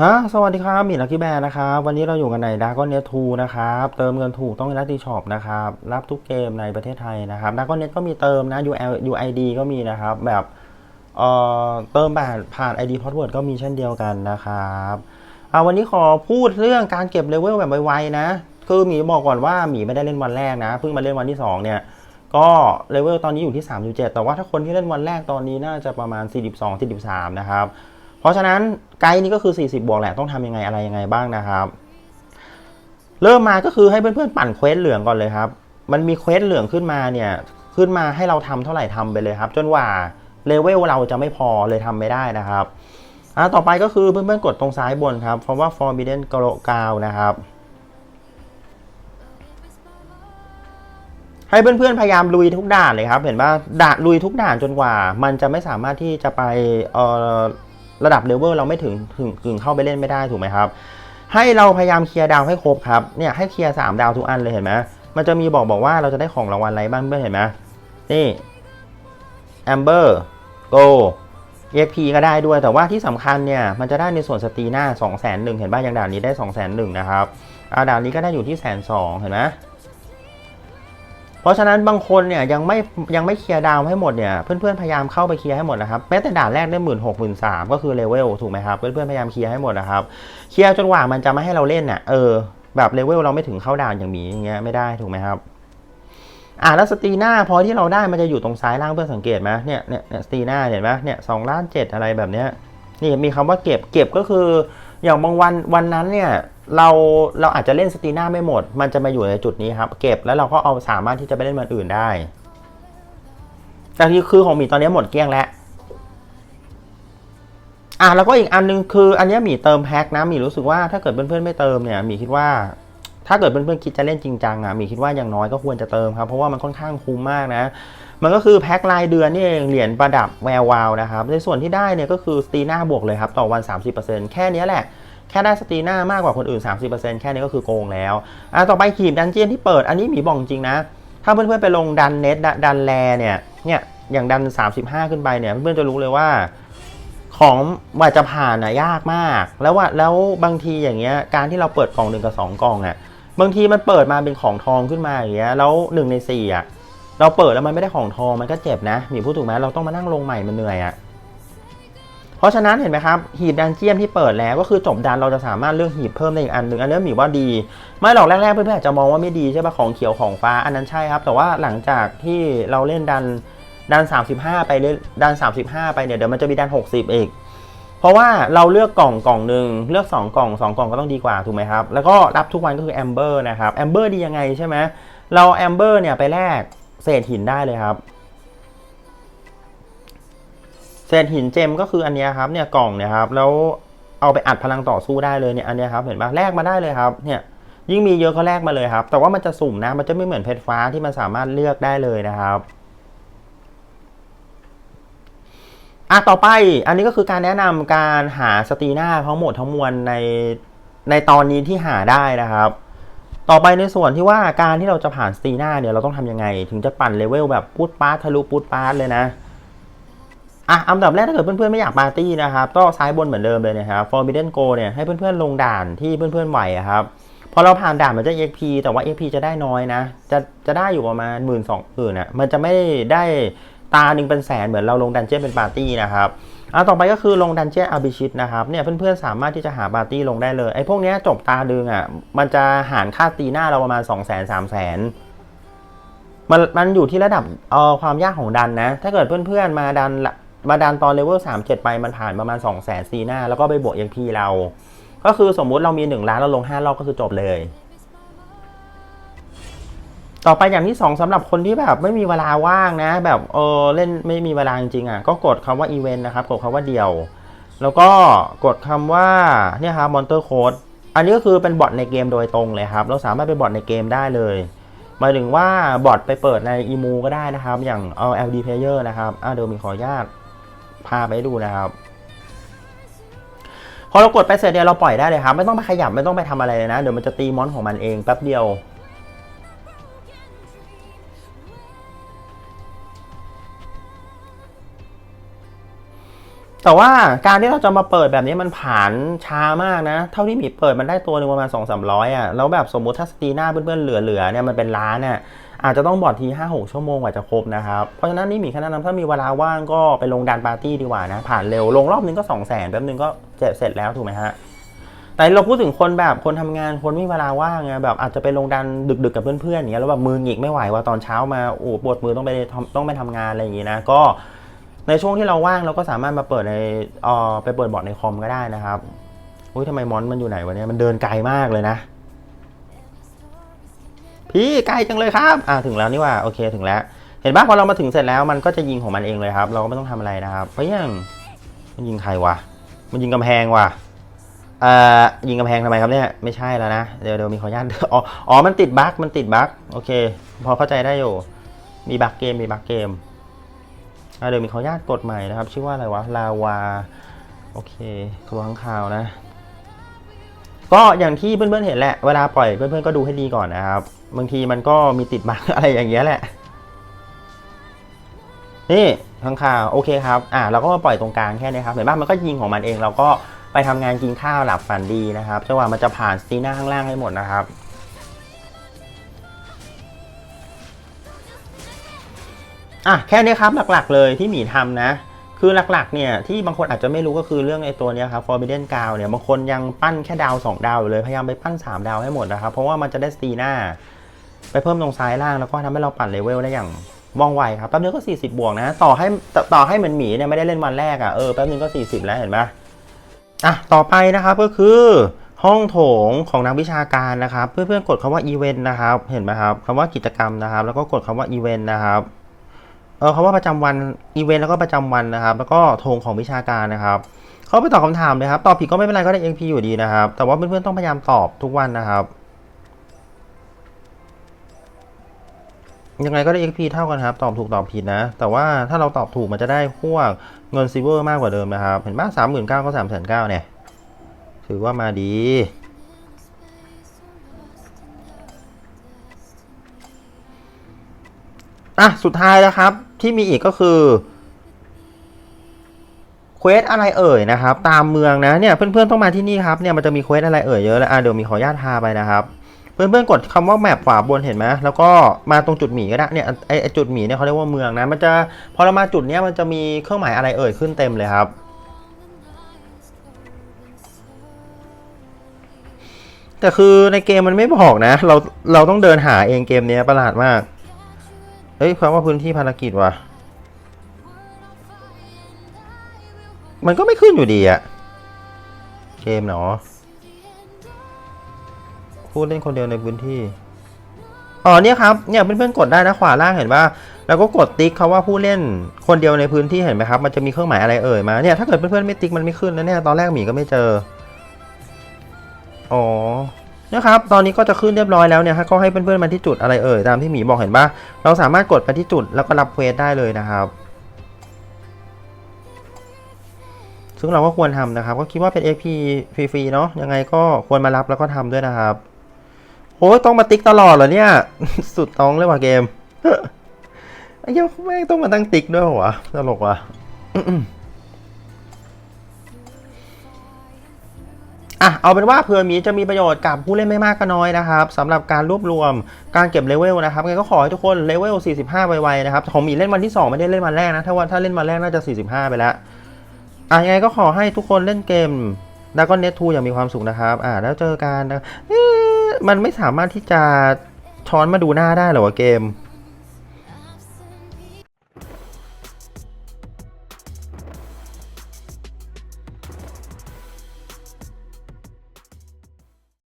ฮะสวัสดีครับมีลักกี้แบร์นะครับ วันนี้เราอยู่กันในดากอนเน็ตทูนะครับ เติมเงินถูกต้องในลัตติช็อปนะครับ รับทุกเกมในประเทศไทยนะครับดากอนเน็ตก็มีเติมนะ UL UID ก็มีนะครับ แบบเอ่อเติมผ่านผ่าน ID Password ก็มีเช่นเดียวกันนะครับอ่าวันนี้ขอพูดเรื่องการเก็บเลเวลแบบไวๆนะ คือหมีบอกก่อนว่าหมีไม่ได้เล่นวันแรกนะ เพิ่งมาเล่นวันที่สองเนี่ย ก็เลเวลตอนนี้อยู่ที่3.7แต่ว่าถ้าคนที่เล่นวันแรกตอนนี้น่าจะประมาณ42 43นะครับ เพราะฉะนั้นไกด์นี้ก็คือ 40 บวกแหละต้องทำยังไงอะไรยังไงบ้างนะครับ เริ่มมาก็คือให้เพื่อนๆปั่นเควสเหลืองก่อนเลยครับ มันมีเควสเหลืองขึ้นมาเนี่ยขึ้นมาให้เราทำเท่าไหร่ทำไปเลยครับ จนกว่าเลเวลเราจะไม่พอเลยทำไม่ได้นะครับอ่าต่อไปก็คือเพื่อนๆกดตรงซ้ายบนครับเพราะว่า Forbidden Ground นะครับให้เพื่อนๆพยายามลุยทุกด่านเลยครับ เห็นว่าด่านลุยทุกด่านจนกว่า มันจะไม่สามารถที่จะไปเอ่อ ระดับเลเวลเราไม่ถึงถึงถึงเข้าไปเล่นไม่ได้ถูกไหมครับ ให้เราพยายามเคลียร์ดาวให้ครบครับเนี่ยให้เคลียร์สามดาวทุกอันเลยเห็นไหมมันจะมีบอกบอกว่าเราจะได้ของรางวัลอะไรบ้างเพื่อนเห็นไหมนี่แอมเบอร์โก EXP ก็ได้ด้วย แต่ว่าที่สำคัญเนี่ย มันจะได้ในส่วนสตีหน้า2 0 0 0 0 0 เห็นป่ะอย่างด่านนี้ได้ 2 0 0 0 0 0 นะครับอาด่านนี้ก็ได้อยู่ที่แสนสองเห็นไหม เพราะฉะนั้นบางคนเนี่ยยังไม่ยังไม่เคลียร์ดาวให้หมดเนี่ยเพื่อนๆพยายามเข้าไปเคลียร์ให้หมดนะครับแม้แต่ด่านแรกได้หมื่นหกหมื่นสามก็คือเลเวลถูกไหมครับเพื่อนๆพยายามเคลียร์ให้หมดนะครับเคลียร์จนกว่ามันจะไม่ให้เราเล่นเนี่ยเออแบบเลเวลเราไม่ถึงเข้าด่านอย่างมีอย่างเงี้ยไม่ได้ถูกไหมครับอ่าแล้วสตีหน้าพอที่เราได้มันจะอยู่ตรงซ้ายล่างเพื่อนสังเกตไหมเนี่ยเนี่ยเนี่ยสตีหน้าเห็นไหมเนี่ยสองล้านเจ็ดอะไรแบบเนี้ยนี่มีคำว่าเก็บเก็บก็คืออย่างบางวันวันนั้นเนี่ย เราเราอาจจะเล่นสตีน่าไม่หมด มันจะมาอยู่ในจุดนี้ครับ เก็บแล้วเราก็เอาสามารถที่จะไปเล่นมันอื่นได้ แต่ที่คือของหมีตอนนี้หมดเกลี้ยงแล้วอะแล้วก็อีกอันนึงคือ อันนี้หมีเติมแพ็คนะหมีรู้สึกว่าถ้าเกิดเพื่อนๆไม่เติมเนี่ยหมีคิดว่า ถ้าเกิดเพื่อนๆคิดจะเล่นจริงจังอะหมีคิดว่าอย่างน้อยก็ควรจะเติมครับ เพราะว่ามันค่อนข้างคุ้มมากนะ มันก็คือแพ็ครายเดือนนี่เองเหรียญประดับแวววาวนะครับในส่วนที่ได้เนี่ยก็คือสตีน่าบวกเลยครับต่อวัน 30%แค่นี้แหละ แค่ได้สตรีน่ามากกว่าคนอื่น 30%แค่นี้ก็คือโกงแล้วอะต่อไปขีดดันเจียนที่เปิด อันนี้หมีบอกจริงนะ ถ้าเพื่อนๆไปลงดันเน็ตดันแลเนี่ยเนี่ยอย่างดัน 35 ขึ้นไปเนี่ยเพื่อนๆจะรู้เลยว่าของว่าจะผ่านนะยากมาก แล้วว่าแล้วบางทีอย่างเงี้ยการที่เราเปิดกล่องหนึ่งกับสองกล่องอะ่ะบางทีมันเปิดมาเป็นของทองขึ้นมาอย่างเงี้ยแล้วหนึ่งในสี่อะเราเปิดแล้วมันไม่ได้ของทองมันก็เจ็บนะหมีพูดถูกไหมเราต้องมานั่งลงใหม่มันเหนื่อยอะ่ะ ราะฉะนั้นเห็นไหมครับหีบดันเจียนที่เปิดแล้วก็คือจบดันเราจะสามารถเลือกหีบเพิ่มได้อีกอันหนึ่งอันนี้หมีว่าดี ไม่หรอกแรกๆเพื่อนๆอาจจะมองว่าไม่ดีใช่ปะของเขียวของฟ้าอันนั้นใช่ครับ แต่ว่าหลังจากที่เราเล่นดันดัน 35 ไปเล่นดัน 35 ไปเนี่ยเดี๋ยวมันจะมีดัน 60 อีก เพราะว่าเราเลือกกล่องกล่องหนึ่งเลือก 2 กล่อง 2 กล่องก็ต้องดีกว่าถูกไหมครับ แล้วก็รับทุกวันก็คือแอมเบอร์นะครับแอมเบอร์ดียังไงใช่ไหมเราแอมเบอร์เนี่ยไปแลกเศษหินได้เลยครับ เศษหินเจมก็คืออันนี้ครับเนี่ยกล่องเนี่ยครับแล้วเอาไปอัดพลังต่อสู้ได้เลยเนี่ยอันนี้ครับเห็นปะแลกมาได้เลยครับเนี่ยยิ่งมีเยอะก็แลกมาเลยครับ แต่ว่ามันจะสุ่มนะมันจะไม่เหมือนเพชรฟ้าที่มันสามารถเลือกได้เลยนะครับอะต่อไปอันนี้ก็คือการแนะนำการหาสตีน้าทั้งหมดทั้งมวลในในตอนนี้ที่หาได้นะครับ ต่อไปในส่วนที่ว่าการที่เราจะผ่านสตีน้าเนี่ยเราต้องทำยังไง ถึงจะปั่นเลเวลแบบปูดปาร์ทะลุปูดปาร์ตเลยนะ อะอันดับแรกถ้าเกิดเพื่อนๆไม่อยากปาร์ตี้นะครับก็ซ้ายบนเหมือนเดิมเลยนะครับ Forbidden Go เนี่ยให้เพื่อนๆลงด่านที่เพื่อนๆไหวครับพอเราผ่านด่านมันจะ EXP แต่ว่า EXP จะได้น้อยนะ จะจะได้อยู่ประมาณหมื่นสองอื่นอะมันจะไม่ได้ตาหนึ่งเป็นแสนเหมือนเราลงดันเจี้ยนเป็นปาร์ตี้นะครับอะต่อไปก็คือลงดันเจี้ยนอาบิชิตนะครับเนี่ยเพื่อนๆสามารถที่จะหาปาร์ตี้ลงได้เลยไอ้พวกนี้จบตาดึงอะมันจะหารค่าตีหน้าเราประมาณ 2 0 0 0 0 0 3 0 0 0 0มันมันอยู่ที่ระดับเอ่อความยากของดันนะ ถ้าเกิดเพื่อนๆมาดันละ มาดันตอนเลเวล3 7ไปมันผ่านประมาณ2 0 0 0 0 0ซีหน้า แล้วก็ไปบวก EP เรา ก็คือสมมุติเรามี1ล้านเราลง5รอบก็คือจบเลย ต่อไปอย่างที่2สำหรับคนที่แบบไม่มีเวลาว่างนะ แบบเออเล่นไม่มีเวลาจริงๆอะก็กดคำว่าอีเวนต์นะครับกดคำว่าเดียว แล้วก็กดคำว่าเนี่ยครับมอนเตอร์โค้ดอันนี้ก็คือเป็นบอทในเกมโดยตรงเลยครับ เราสามารถไปบอทในเกมได้เลยหมายถึงว่าบอทไปเปิดในอีมูก็ได้นะครับ อย่างเอา LD Player นะครับ อ่าเดี๋ยวมีขออนุญาต พาไปดูนะครับ พอเรากดไปเสร็จเนี่ยเราปล่อยได้เลยครับ ไม่ต้องไปขยับไม่ต้องไปทำอะไรเลยนะ เดี๋ยวมันจะตีมอนของมันเองแป๊บเดียวแต่ว่าการที่เราจะมาเปิดแบบนี้มันผ่านช้ามากนะ เท่าที่มีเปิดมันได้ตัวหนึ่งประมาณ2 3 0 0อะแล้วแบบสมมติถ้าสตีหน้าเพื่อนๆเหลือๆเนี่ยมันเป็นล้านเนี่ย อาจจะต้องบอดที5-6ชั่วโมงกว่าจะครบนะครับ เพราะฉะนั้นนี่มีแค่แนะนำถ้ามีเวลาว่างก็ไปลงดันปาร์ตี้ดีกว่านะ ผ่านเร็วลงรอบนึงก็2 0 0 0 0นแป๊บนึงก็เจ็บเสร็จแล้วถูกไหมฮะแต่เราพูดถึงคนแบบคนทำงานคนไม่มีเวลาว่างไงแบบอาจจะไปลงดันดึกๆกับเพื่อนๆอย่างเงี้ยแล้วแบบมือหงิกไม่ไหวว่าตอนเช้ามาโอ้ปวดมือต้องไปต้องไปทำงานอะไรอย่างงี้นะก็ในช่วงที่เราว่างเราก็สามารถมาเปิดในเอ่อไปเปิดบอร์ดในคอมก็ได้นะครับอุ้ยทำไมมอนมันอยู่ไหนวะเนี่ยมันเดินไกลมากเลยนะ พี่ไกลจังเลยครับอ่าถึงแล้วนี่ว่าโอเคถึงแล้ว เห็นปะพอเรามาถึงเสร็จแล้วมันก็จะยิงของมันเองเลยครับ เราก็ไม่ต้องทำอะไรนะครับเพราะยังมันยิงใครวะมันยิงกำแพงวะเอ่อยิงกำแพงทำไมครับเนี่ยไม่ใช่แล้วนะเดี๋ยวเดี๋ยวมีขออนุญาตอ๋ออ๋อมันติดบั๊กมันติดบั๊กโอเค พอเข้าใจได้อยู่มีบั๊กเกมมีบั๊กเกมเดี๋ยวมีขออนุญาตกดใหม่นะครับ ชื่อว่าอะไรวะลาวาโอเคตัวข้างข่าวนะ ก็อย่างที่เพื่อนๆเห็นแหละ เวลาปล่อยเพื่อนๆก็ดูให้ดีก่อนนะครับ บางทีมันก็มีติดบั๊กอะไรอย่างเงี้ยแหละ นี่ข้างข่าวโอเคครับ อะเราก็มาปล่อยตรงกลางแค่นี้ครับ เห็นป่ะมันก็ยิงของมันเอง เราก็ไปทำงานกินข้าวหลับฝันดีนะครับจังหวะมันจะผ่านสตีหน้าข้างล่างให้หมดนะครับอะแค่นี้ครับหลักๆเลยที่หมีทำนะ คือหลักๆเนี่ยที่บางคนอาจจะไม่รู้ก็คือเรื่องไอ้ตัวนี้ครับ Forbidden g o w เนี่ยบางคนยังปั้นแค่ดาว 2 ดาวอยู่เลย พยายามไปปั้น 3 ดาวให้หมดนะครับ เพราะว่ามันจะได้สตีหน้า ไปเพิ่มตรงซ้ายล่างแล้วก็ทำให้เราปั่นเลเวลได้อย่างว่องไวครับ แป๊บนึงก็ 40 บวกนะ ต่อให้ต่อให้เหมือนหมีเนี่ยไม่ได้เล่นวันแรกอะ่ะเออแป๊บนึงก็ 40 แล้วเห็นไหมอะต่อไปนะครับก็คือห้องโถงของนักวิชาการนะครับ เพื่อนๆกดคำว่าอีเวนต์นะครับ เห็นไหมครับคำว่ากิจกรรมนะครับ แล้วก็กดคำว่าอีเวนต์นะครับ ออคำว่าประจำวันอีเวนต์แล้วก็ประจำวันนะครับ แล้วก็ธงของวิชาการนะครับ เขาไปตอบคำถามเลยครับ ตอบผิดก็ไม่เป็นไรก็ได้ XP อยู่ดีนะครับ แต่ว่าเพื่อนๆต้องพยายามตอบทุกวันนะครับ ยังไงก็ได้ XP เท่ากันครับ ตอบถูกตอบผิดนะ แต่ว่าถ้าเราตอบถูกมันจะได้พวกเงินซิเวอร์มากกว่าเดิมนะครับ เห็นป่ะสามหมื่นเก้าก็สามแสนเก้าเนี่ย ถือว่ามาดีอะ สุดท้ายแล้วครับ ที่มีอีกก็คือเควสอะไรเอ่ยนะครับ ตามเมืองนะเนี่ยเพื่อนๆต้องมาที่นี่ครับเนี่ยมันจะมีเควสอะไรเอ่ยเยอะเลยอะเดี๋ยวมีขออนุญาตพาไปนะครับ เพื่อนๆกดคำว่าแมปขวาบนเห็นไหมแล้วก็มาตรงจุดหมีก็ได้เนี่ยไอไอจุดหมีเนี่ยเขาเรียกว่าเมืองนะมันจะพอเรามาจุดเนี้ยมันจะมีเครื่องหมายอะไรเอ่ยขึ้นเต็มเลยครับแต่คือในเกมมันไม่บอกนะ เราเราต้องเดินหาเองเกมเนี้ยประหลาดมาก เฮ้ยคำว่าพื้นที่ภารกิจว่ะ มันก็ไม่ขึ้นอยู่ดีอะเกมเนาะพูดเล่นคนเดียวในพื้นที่ อ๋อเนี่ยครับเนี่ยเพื่อนๆกดได้นะขวาล่างเห็นป่ะแล้วก็กดติ๊กเขาว่าผู้เล่นคนเดียวในพื้นที่เห็นไหมครับ มันจะมีเครื่องหมายอะไรเอ่ยมาเนี่ยถ้าเกิดเพื่อนๆไม่ติ๊กมันไม่ขึ้นนะเนี่ยตอนแรกหมีก็ไม่เจอ อ๋อ นะครับ ตอนนี้ก็จะขึ้นเรียบร้อยแล้วเนี่ยก็ให้เพื่อนๆมาที่จุดอะไรเอ่ยตามที่หมีบอกเห็นปะเราสามารถกดไปที่จุดแล้วก็รับเควสได้เลยนะครับซึ่งเราก็ควรทำนะครับ ก็คิดว่าเป็น XP ฟรีๆเนาะยังไงก็ควรมารับแล้วก็ทำด้วยนะครับโอ้ยต้องมาติ๊กตลอดเหรอเนี่ย สุดต้องเลยว่ะเกมไอ้เหี้ยังไม่งต้องมาตั้งติ๊กด้วยเหรอวะตลกว่ะ อะเอาเป็นว่าเผื่อมีจะมีประโยชน์กับผู้เล่นไม่มากก็น้อยนะครับสำหรับการรวบรวมการเก็บเลเวลนะครับงั้นก็ขอให้ทุกคนเลเวล 45 ไวๆนะครับของมีเล่นวันที่ 2 ไม่ได้เล่นวันแรกนะ ถ้าว่าถ้าเล่นวันแรกน่าจะ 45 ไปแล้วอะยังไงก็ขอให้ทุกคนเล่นเกมแล้วก็เน็ตทูอย่างมีความสุขนะครับ อ่า แล้วเจอกันนะมันไม่สามารถที่จะช้อนมาดูหน้าได้หรอวะเกม